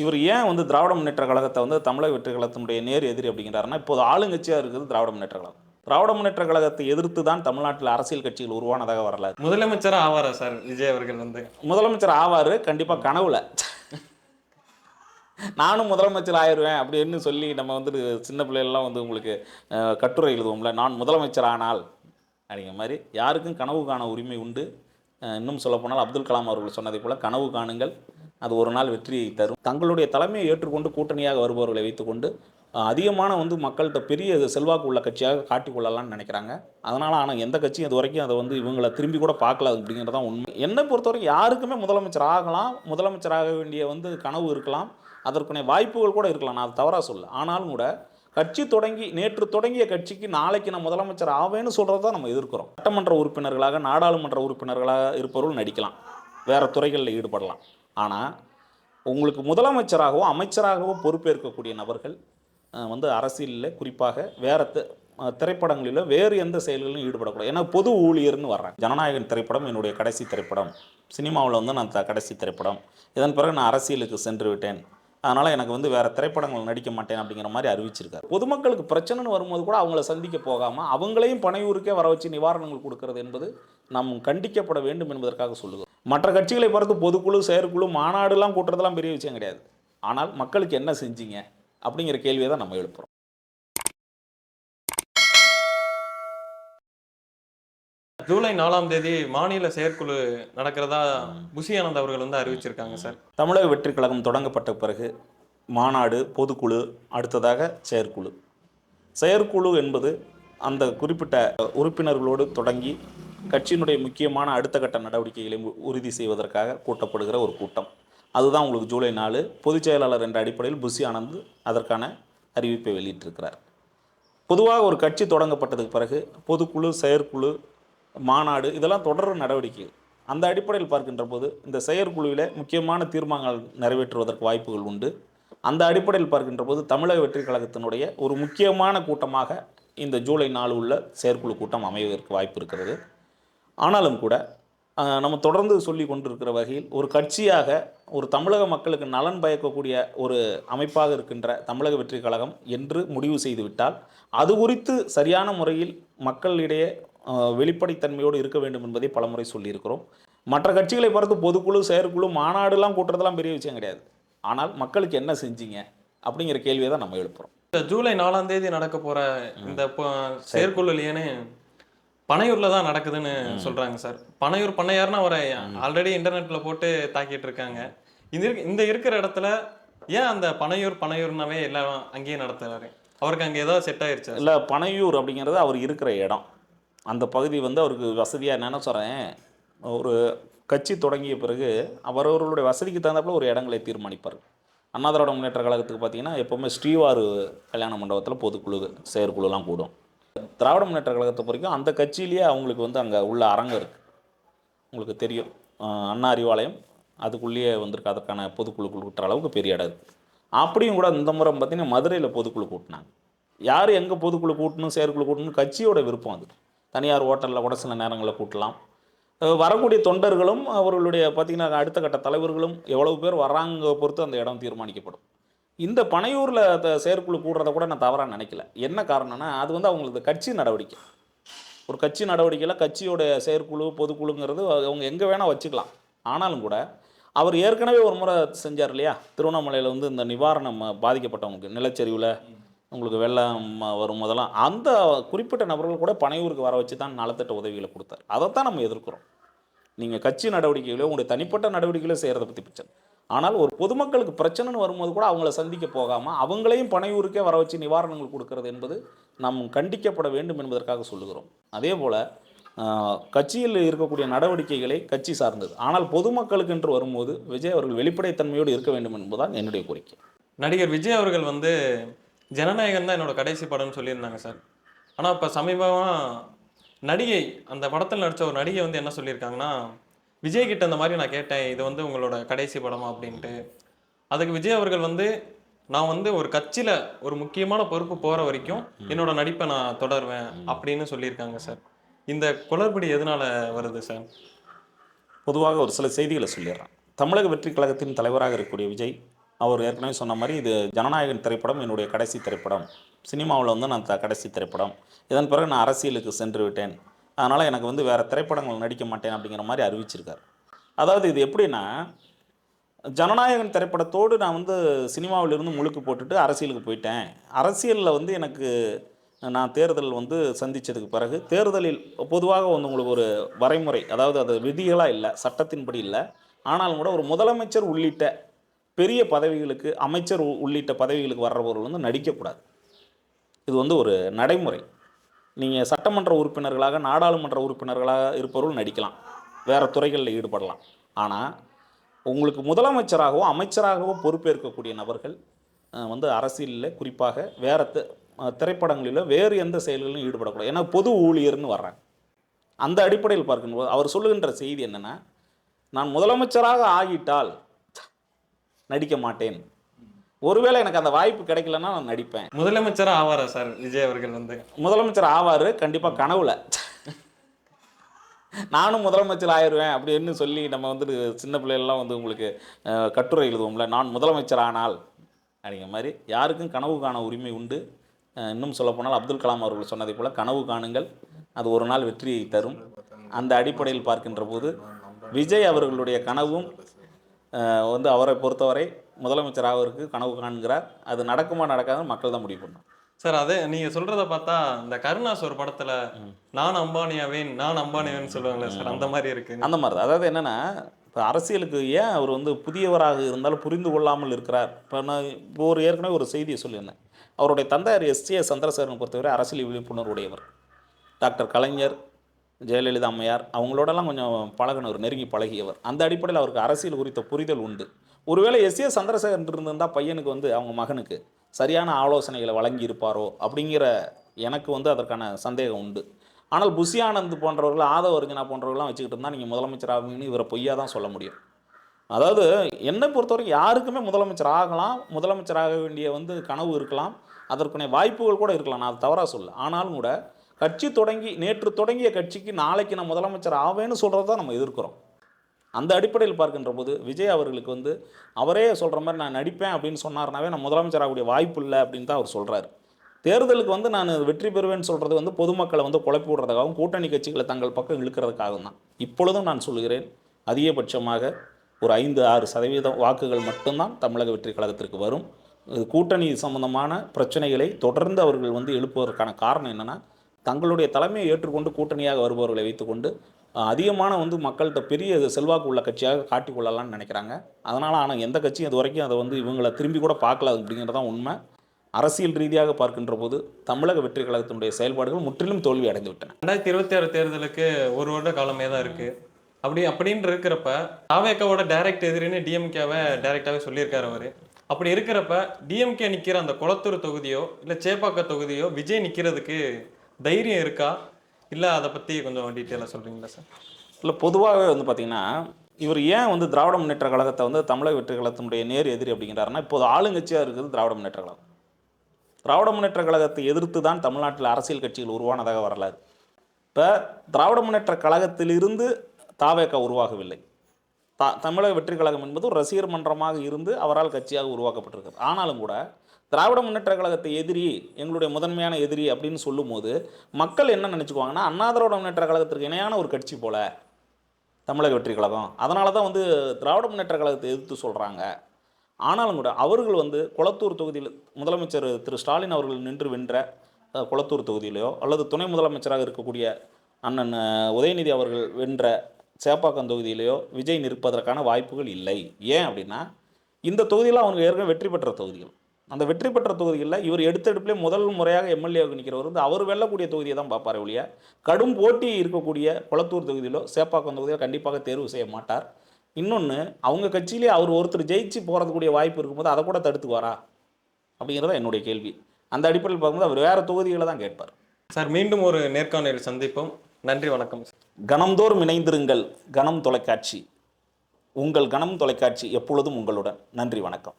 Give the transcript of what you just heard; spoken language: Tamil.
இவர் ஏன் வந்து திராவிட முன்னேற்ற கழகத்தை வந்து தமிழக வெற்றி கழகத்தினுடைய நேர் எதிரி அப்படிங்கிறாருன்னா இப்போது ஆளுங்கட்சியாக இருக்குது திராவிட முன்னேற்ற கழகம். திராவிட முன்னேற்ற கழகத்தை எதிர்த்து தான் தமிழ்நாட்டில் அரசியல் கட்சிகள் உருவானதாக வரலாறு. முதலமைச்சரா ஆவாரா சார் விஜய் அவர்கள் வந்து? முதலமைச்சர் ஆவார் கண்டிப்பாக கனவுல. நானும் முதலமைச்சர் ஆயிடுவேன் அப்படின்னு சொல்லி நம்ம வந்து சின்ன பிள்ளைகள்லாம் வந்து உங்களுக்கு கட்டுரை எழுதுவோம்ல நான் முதலமைச்சர் ஆனால் அப்படிங்கிற மாதிரி யாருக்கும் கனவு காண உரிமை உண்டு. இன்னும் சொல்லப்போனால் அப்துல் கலாம் அவர்கள் சொன்னதை போல கனவு காணுங்கள். அது ஒரு நாள் வெற்றியை தரும். தங்களுடைய தலைமையை ஏற்றுக்கொண்டு கூட்டணியாக வருபவர்களை வைத்துக்கொண்டு அதிகமான வந்து மக்கள்கிட்ட பெரிய செல்வாக்கு உள்ள கட்சியாக காட்டிக்கொள்ளலாம்னு நினைக்கிறாங்க. அதனால் ஆனால் எந்த கட்சியும் இது வரைக்கும் அதை வந்து இவங்களை திரும்பி கூட பார்க்கல அப்படிங்கிறது தான் உண்மை. என்னை பொறுத்தவரைக்கும் யாருக்குமே முதலமைச்சர் ஆகலாம் முதலமைச்சர் ஆக வேண்டிய வந்து கனவு இருக்கலாம் அதற்குரிய வாய்ப்புகள் கூட இருக்கலாம் நான் அது தவறாக சொல்ல ஆனாலும் கூட கட்சி தொடங்கி நேற்று தொடங்கிய கட்சிக்கு நாளைக்கு நான் முதலமைச்சர் ஆவேன்னு சொல்கிறத தான் நம்ம எதிர்க்கிறோம். சட்டமன்ற உறுப்பினர்களாக நாடாளுமன்ற உறுப்பினர்களாக இருப்பவர்கள் நடிக்கலாம். வேறு துறைகளில் ஈடுபடலாம். ஆனால் உங்களுக்கு முதலமைச்சராகவோ அமைச்சராகவோ பொறுப்பேற்கக்கூடிய நபர்கள் வந்து அரசியலில் குறிப்பாக வேறு திரைப்படங்களிலோ வேறு எந்த செயல்களிலும் ஈடுபடக்கூடாது. ஏன்னா பொது ஊழியர்னு வர்றேன் ஜனநாயகன் திரைப்படம் என்னுடைய கடைசி திரைப்படம். சினிமாவில் வந்து நான் கடைசி திரைப்படம். இதன் பிறகு நான் அரசியலுக்கு சென்று விட்டேன். அதனால் எனக்கு வந்து வேறு திரைப்படங்கள் நடிக்க மாட்டேன் அப்படிங்கிற மாதிரி அறிவிச்சிருக்காரு. பொதுமக்களுக்கு பிரச்சனைன்னு வரும்போது கூட அவங்கள சந்திக்க போகாமல் அவங்களையும் பனையூருக்கே வர வச்சு நிவாரணங்கள் கொடுக்கறது என்பது நாம் கண்டிக்கப்பட வேண்டும் என்பதற்காக சொல்லுகிறோம். மற்ற கட்சிகளை பொறுத்து பொதுக்குழு செயற்குழு மாநாடுலாம் கூட்டுறதெல்லாம் பெரிய விஷயம் கிடையாது. ஆனால் மக்களுக்கு என்ன செஞ்சீங்க அப்படிங்கிற கேள்வியை தான் நம்ம எழுப்புகிறோம் ஜூலை நாலாம் தேதி மாநில செயற்குழு நடக்கிறதா புசி அவர்கள் வந்து அறிவிச்சிருக்காங்க சார். தமிழக வெற்றி கழகம் தொடங்கப்பட்ட பிறகு மாநாடு பொதுக்குழு அடுத்ததாக செயற்குழு. செயற்குழு என்பது அந்த குறிப்பிட்ட உறுப்பினர்களோடு தொடங்கி கட்சியினுடைய முக்கியமான அடுத்த கட்ட நடவடிக்கைகளை உ- உறுதி செய்வதற்காக கூட்டப்படுகிற ஒரு கூட்டம். அதுதான் உங்களுக்கு ஜூலை நாலு பொதுச் செயலாளர் என்ற அடிப்படையில் புசி ஆனந்த் அதற்கான அறிவிப்பை வெளியிட்டிருக்கிறார். பொதுவாக ஒரு கட்சி தொடங்கப்பட்டதுக்கு பிறகு பொதுக்குழு செயற்குழு மாநாடு இதெல்லாம் தொடர் நடவடிக்கைகள் அந்த அடிப்படையில் பார்க்கின்ற போது இந்த செயற்குழுவில் முக்கியமான தீர்மானங்கள் நிறைவேற்றுவதற்கு வாய்ப்புகள் உண்டு. அந்த அடிப்படையில் பார்க்கின்ற போது தமிழக வெற்றிக் கழகத்தினுடைய ஒரு முக்கியமான கூட்டமாக இந்த ஜூலை நாலு உள்ள செயற்குழு கூட்டம் அமைவதற்கு வாய்ப்பு இருக்கிறது. ஆனாலும் கூட நம்ம தொடர்ந்து சொல்லி கொண்டிருக்கிற வகையில் ஒரு கட்சியாக ஒரு தமிழக மக்களுக்கு நலன் பயக்கக்கூடிய ஒரு அமைப்பாக இருக்கின்ற தமிழக வெற்றி கழகம் என்று முடிவு செய்துவிட்டால் அது குறித்து சரியான முறையில் மக்களிடையே வெளிப்படைத்தன்மையோடு இருக்க வேண்டும் என்பதை பலமுறை சொல்லியிருக்கிறோம். மற்ற கட்சிகளை பொறுத்து பொதுக்குழு செயற்குழு மாநாடுலாம் கூட்டுறதெல்லாம் பெரிய விஷயம் கிடையாது. ஆனால் மக்களுக்கு என்ன செஞ்சீங்க அப்படிங்கிற கேள்வியை தான் நம்ம எழுப்புறோம். இந்த ஜூலை நாலாம் தேதி நடக்க போற இந்த செயற்குழுலேயே பனையூர்ல தான் நடக்குதுன்னு சொல்றாங்க சார். பனையூர் பண்ணையார்னு அவரை ஆல்ரெடி இன்டர்நெட்ல போட்டு தாக்கிட்டு இருக்காங்க. இந்த இந்த இருக்கிற இடத்துல ஏன் அந்த பனையூர் பனையூர்னாவே எல்லாம் அங்கேயே நடத்துறாரு? அவருக்கு அங்க ஏதாவது செட் ஆயிருச்சா? இல்லை பனையூர் அப்படிங்கிறது அவர் இருக்கிற இடம். அந்த பகுதி வந்து அவருக்கு வசதியாக என்னென்ன சொல்கிறேன் ஒரு கட்சி தொடங்கிய பிறகு அவரவர்களுடைய வசதிக்கு தகுந்தாப்புல ஒரு இடங்களை தீர்மானிப்பார். அண்ணா திராவிட முன்னேற்ற கழகத்துக்கு பார்த்தீங்கன்னா எப்போவுமே ஸ்ரீவாரு கல்யாண மண்டபத்தில் பொதுக்குழு செயற்குழுலாம் கூடும். திராவிட முன்னேற்ற கழகத்தை வரைக்கும் அந்த கட்சியிலேயே அவங்களுக்கு வந்து அங்கே உள்ள அரங்கம் இருக்குது உங்களுக்கு தெரியும். அண்ணா அறிவாலயம் அதுக்குள்ளேயே வந்திருக்கு. அதற்கான பொதுக்குழு கூட்டுற அளவுக்கு பெரிய இடம் இருக்குது அப்படியும் கூட இந்த முறை பார்த்தீங்கன்னா மதுரையில் பொதுக்குழு கூட்டினாங்க. யார் எங்கே பொதுக்குழு கூட்டணும் செயற்குழு கூட்டணும் கட்சியோட விருப்பம் அது. தனியார் ஹோட்டலில் கூட சில நேரங்களில் கூட்டலாம். வரக்கூடிய தொண்டர்களும் அவர்களுடைய பார்த்திங்கன்னா அடுத்த கட்ட தலைவர்களும் எவ்வளவு பேர் வர்றாங்க பொறுத்து அந்த இடம் தீர்மானிக்கப்படும். இந்த பனையூரில் செயற்குழு கூடுறத கூட நான் தவறாக நினைக்கல. என்ன காரணம்னா அது வந்து அவங்களுக்கு கட்சி நடவடிக்கை. ஒரு கட்சி நடவடிக்கையில் கட்சியோட செயற்குழு பொதுக்குழுங்கிறது அவங்க எங்கே வேணால் வச்சுக்கலாம். ஆனாலும் கூட அவர் ஏற்கனவே ஒரு முறை செஞ்சார் இல்லையா? திருவண்ணாமலையில் வந்து இந்த நிவாரணம் பாதிக்கப்பட்டவங்களுக்கு நிலச்சரிவில். உங்களுக்கு வெள்ளம் வரும் போதெல்லாம் அந்த குறிப்பிட்ட நபர்கள் கூட பனையூருக்கு வர வச்சு தான் நலத்திட்ட உதவிகளை கொடுத்தார். அதைத்தான் நம்ம எதிர்க்கிறோம். நீங்கள் கட்சி நடவடிக்கைகளோ உங்களுடைய தனிப்பட்ட நடவடிக்கைகளோ செய்கிறத பற்றி பிரச்சனை. ஆனால் ஒரு பொதுமக்களுக்கு பிரச்சனைன்னு வரும்போது கூட அவங்கள சந்திக்க போகாமல் அவங்களையும் பனையூருக்கே வர வச்சு நிவாரணங்கள் கொடுக்கறது என்பது நாம் கண்டிக்கப்பட வேண்டும் என்பதற்காக சொல்லுகிறோம். அதே போல் கட்சியில் இருக்கக்கூடிய நடவடிக்கைகளை கட்சி சார்ந்தது. ஆனால் பொதுமக்களுக்கு என்று வரும்போது விஜய் அவர்கள் வெளிப்படைத்தன்மையோடு இருக்க வேண்டும் என்பதுதான் என்னுடைய கோரிக்கை. நடிகர் விஜய் அவர்கள் வந்து ஜனநாயகன் தான் என்னோட கடைசி படம்னு சொல்லியிருந்தாங்க சார். ஆனால் இப்போ சமீபமாக நடிகை அந்த படத்தில் நடித்த ஒரு நடிகை வந்து என்ன சொல்லியிருக்காங்கன்னா விஜய் கிட்ட இந்த மாதிரி நான் கேட்டேன் இது வந்து உங்களோட கடைசி படமா அப்படின்ட்டு. அதுக்கு விஜய் அவர்கள் வந்து நான் வந்து ஒரு கட்சியில் ஒரு முக்கியமான பொறுப்பு போகிற வரைக்கும் என்னோட நடிப்பை நான் தொடருவேன் அப்படின்னு சொல்லியிருக்காங்க சார். இந்த குளறுபடி எதனால வருது சார்? பொதுவாக ஒரு சில செய்திகளை சொல்லிடுறேன். தமிழக வெற்றி கழகத்தின் தலைவராக இருக்கக்கூடிய விஜய் அவர் ஏற்கனவே சொன்ன மாதிரி இது ஜனநாயகன் திரைப்படம் என்னுடைய கடைசி திரைப்படம். சினிமாவில் வந்து நான் த கடைசி திரைப்படம். இதன் பிறகு நான் அரசியலுக்கு சென்று விட்டேன். அதனால் எனக்கு வந்து வேறு திரைப்படங்கள் நடிக்க மாட்டேன் அப்படிங்கிற மாதிரி அறிவிச்சிருக்கார். அதாவது இது எப்படின்னா ஜனநாயகன் திரைப்படத்தோடு நான் வந்து சினிமாவிலிருந்து முழுக்கு போட்டுட்டு அரசியலுக்கு போயிட்டேன். அரசியலில் வந்து எனக்கு நான் தேர்தல் வந்து சந்தித்ததுக்கு பிறகு தேர்தலில் பொதுவாக வந்து உங்களுக்கு ஒரு வரைமுறை அதாவது அது விதிகளாக இல்லை சட்டத்தின்படி இல்லை. ஆனாலும் கூட ஒரு முதலமைச்சர் உள்ளிட்ட பெரிய பதவிகளுக்கு அமைச்சர் உ- உள்ளிட்ட பதவிகளுக்கு வர்றவர்கள் வந்து நடிக்கக்கூடாது. இது வந்து ஒரு நடைமுறை. நீங்கள் சட்டமன்ற உறுப்பினர்களாக நாடாளுமன்ற உறுப்பினர்களாக இருப்பவர்கள் நடிக்கலாம். வேறு துறைகளில் ஈடுபடலாம். ஆனால் உங்களுக்கு முதலமைச்சராகவோ அமைச்சராகவோ பொறுப்பேற்கக்கூடிய நபர்கள் வந்து அரசியலில் குறிப்பாக வேறு திரைப்படங்களிலோ வேறு எந்த செயல்களிலும் ஈடுபடக்கூடாது. ஏன்னா பொது ஊழியர்னு வர்றாங்க. அந்த அடிப்படையில் பார்க்கும்போது அவர் சொல்லுகின்ற செய்தி என்னென்னா நான் முதலமைச்சராக ஆகிட்டால் நடிக்க மாட்டேன் ஒருவேளை எனக்கு அந்த வாய்ப்பு கிடைக்கலன்னா நான் நடிப்பேன். முதலமைச்சரா ஆவாரா சார் விஜய் அவர்கள் வந்து? முதலமைச்சர் ஆவார் கண்டிப்பாக கனவுல. நானும் முதலமைச்சர் ஆயிடுவேன் அப்படின்னு சொல்லி நம்ம வந்து சின்ன பிள்ளைகள்லாம் வந்து உங்களுக்கு கட்டுரை எழுதுவோம்ல நான் முதலமைச்சர் ஆனால் அப்படிங்கிற மாதிரி யாருக்கும் கனவு காண உரிமை உண்டு. இன்னும் சொல்லப்போனால் அப்துல் கலாம் அவர்கள் சொன்னதை போல் கனவு காணுங்கள் அது ஒரு நாள் வெற்றியை தரும். அந்த அடிப்படையில் பார்க்கின்ற போது விஜய் அவர்களுடைய கனவும் வந்து அவரை பொறுத்தவரை முதலமைச்சர் ஆவதற்கு கனவு காண்கிறார். அது நடக்குமா நடக்காதுன்னு மக்கள் தான் முடிவு பண்ணணும். சார் அதே நீங்க சொல்றத பார்த்தா இந்த கருணாஸ் ஒரு படத்துல நான் அம்பானியாவேன் நான் அம்பானியாவேன் சொல்லுவாங்கல்ல சார் அந்த மாதிரி இருக்கு. அந்த மாதிரி தான். அதாவது என்னென்னா இப்போ அரசியலுக்கு ஏன் அவர் வந்து புதியவராக இருந்தாலும் புரிந்து கொள்ளாமல் இருக்கிறார்? இப்போ நான் இப்போ ஒரு ஏற்கனவே ஒரு செய்தியை சொல்லியிருந்தேன். அவருடைய தந்தையார் எஸ்ஜே சந்திரசேகரனை பொறுத்தவரை அரசியல் விழிப்புணர்வுடையவர். டாக்டர் கலைஞர் ஜெயலலிதா அம்மையார் அவங்களோடலாம் கொஞ்சம் பழகினவர் நெருங்கி பழகியவர். அந்த அடிப்படையில் அவருக்கு அரசியல் குறித்த புரிதல் உண்டு. ஒருவேளை எஸ்ஏ சந்திரசேகரன் இருந்திருந்தால் பையனுக்கு வந்து அவங்க மகனுக்கு சரியான ஆலோசனைகளை வழங்கி இருப்பாரோ அப்படிங்கிற எனக்கு வந்து அதற்கான சந்தேகம் உண்டு. ஆனால் புஷி ஆனந்த் போன்றவர்கள் ஆதவ அர்ஜுனா போன்றவர்கள்லாம் வச்சுக்கிட்டு இருந்தால் நீங்கள் முதலமைச்சர் ஆகுங்கன்னு இவரை பொய்யா தான் சொல்ல முடியும். அதாவது என்னை பொறுத்தவரைக்கும் யாருக்குமே முதலமைச்சர் ஆகலாம் முதலமைச்சர் ஆக வேண்டிய வந்து கனவு இருக்கலாம் அதற்குரிய வாய்ப்புகள் கூட இருக்கலாம் நான் அது தவறாக சொல்ல. ஆனாலும் கூட கட்சி தொடங்கி நேற்று தொடங்கிய கட்சிக்கு நாளைக்கு நான் முதலமைச்சர் ஆவேன்னு சொல்கிறது தான் நம்ம எதிர்க்கிறோம். அந்த அடிப்படையில் பார்க்கின்ற போது விஜய் அவர்களுக்கு வந்து அவரே சொல்கிற மாதிரி நான் நடிப்பேன் அப்படின்னு சொன்னார்னாவே நான் முதலமைச்சர் ஆகக்கூடிய வாய்ப்பு இல்லை அப்படின்னு தான் அவர் சொல்கிறாரு தேர்தலுக்கு வந்து நான் வெற்றி பெறுவேன்னு சொல்கிறது வந்து பொதுமக்களை வந்து குழப்பி விடுறதுக்காகவும் கூட்டணி கட்சிகளை தங்கள் பக்கம் இழுக்கிறதுக்காகவும் தான். இப்பொழுதும் நான் சொல்கிறேன் அதிகபட்சமாக ஒரு ஐந்து ஆறு சதவீதம் வாக்குகள் மட்டும்தான் தமிழக வெற்றி கழகத்திற்கு வரும். கூட்டணி சம்பந்தமான பிரச்சனைகளை தொடர்ந்து அவர்கள் வந்து எழுப்புவதற்கான காரணம் என்னென்னா தங்களுடைய தலைமையை ஏற்றுக்கொண்டு கூட்டணியாக வருபவர்களை வைத்துக்கொண்டு அதிகமான வந்து மக்கள்கிட்ட பெரிய செல்வாக்கு உள்ள கட்சியாக காட்டிக்கொள்ளலாம்னு நினைக்கிறாங்க. அதனால் ஆனால் எந்த கட்சியும் இது வரைக்கும் அதை வந்து இவங்களை திரும்பி கூட பார்க்கல அப்படிங்கிறது தான் உண்மை. அரசியல் ரீதியாக பார்க்கின்ற போது தமிழக வெற்றி கழகத்தினுடைய செயல்பாடுகள் முற்றிலும் தோல்வி அடைந்து விட்டன. ரெண்டாயிரத்தி இருபத்தி ஆறு தேர்தலுக்கு ஒரு வருட காலமே தான் இருக்கு. அப்படி அப்படின்னு இருக்கிறப்ப தாவேக்காவோட டைரக்ட் எதிரின்னு டிஎம்கேவை டைரக்டாகவே சொல்லியிருக்காரு அவர். அப்படி இருக்கிறப்ப டிஎம்கே நிற்கிற அந்த குளத்தூர் தொகுதியோ இல்லை சேப்பாக்க தொகுதியோ விஜய் நிற்கிறதுக்கு தைரியம் இருக்கா? இல்லை அதை பற்றி கொஞ்சம் டீட்டெயிலாக சொல்கிறீங்களா சார் இல்லை பொதுவாகவே வந்து பார்த்திங்கன்னா இவர் ஏன் வந்து திராவிட முன்னேற்ற கழகத்தை வந்து தமிழக வெற்றி கழகத்தினுடைய நேர் எதிரி அப்படிங்கிறாருன்னா இப்போது ஆளுங்கட்சியாக இருக்கிறது திராவிட முன்னேற்ற கழகம். திராவிட முன்னேற்ற கழகத்தை எதிர்த்து தான் தமிழ்நாட்டில் அரசியல் கட்சிகள் உருவானதாக வரலாறு. இப்போ திராவிட முன்னேற்ற கழகத்திலிருந்து தாவேக்கா உருவாகவில்லை. தா தமிழக வெற்றி கழகம் என்பது ஒரு ரசிகர் மன்றமாக இருந்து அவரால் கட்சியாக உருவாக்கப்பட்டிருக்கிறது. ஆனாலும் கூட திராவிட முன்னேற்ற கழகத்தை எதிரி எங்களுடைய முதன்மையான எதிரி அப்படின்னு சொல்லும்போது மக்கள் என்ன நினச்சிக்குவாங்கன்னா அண்ணா திராவிட முன்னேற்ற கழகத்திற்கு இணையான ஒரு கட்சி போல தமிழக வெற்றி கழகம். அதனால தான் வந்து திராவிட முன்னேற்ற கழகத்தை எதிர்த்து சொல்கிறாங்க ஆனாலும் கூட அவர்கள் வந்து குளத்தூர் தொகுதியில் முதலமைச்சர் திரு ஸ்டாலின் அவர்கள் நின்று வென்ற குளத்தூர் தொகுதியிலையோ அல்லது துணை முதலமைச்சராக இருக்கக்கூடிய அண்ணன் உதயநிதி அவர்கள் வென்ற சேப்பாக்கம் தொகுதியிலையோ விஜய் நிற்பதற்கான வாய்ப்புகள் இல்லை. ஏன் அப்படின்னா இந்த தொகுதியில் அவங்க ஏற்கனவே வெற்றி பெற்ற தொகுதிகள். அந்த வெற்றி பெற்ற தொகுதிகளில் இவர் எடுத்தெடுப்பிலே முதல் முறையாக எம்எல்ஏவுக்கு நிற்கிறவர் வந்து அவர் வெல்லக்கூடிய தொகுதியை தான் பார்ப்பார் ஒழிய கடும் போட்டி இருக்கக்கூடிய குளத்தூர் தொகுதியிலோ சேப்பாக்கம் தொகுதியிலோ கண்டிப்பாக தேர்வு செய்ய மாட்டார். இன்னொன்று அவங்க கட்சியிலே அவர் ஒருத்தர் ஜெயிச்சு போகிறதுக்கூடிய வாய்ப்பு இருக்கும்போது அதை கூட தடுத்துக்குவாரா? அப்படிங்கிறத என்னுடைய கேள்வி. அந்த அடிப்படையில் பார்க்கும்போது அவர் வேறு தொகுதிகளை தான் கேட்பார். சார் மீண்டும் ஒரு நேர்காணலில் சந்திப்போம். நன்றி வணக்கம். கணம்தோறும் இணைந்திருங்கள். கணம் தொலைக்காட்சி. உங்கள் கணம் தொலைக்காட்சி எப்பொழுதும் உங்களுடன். நன்றி வணக்கம்.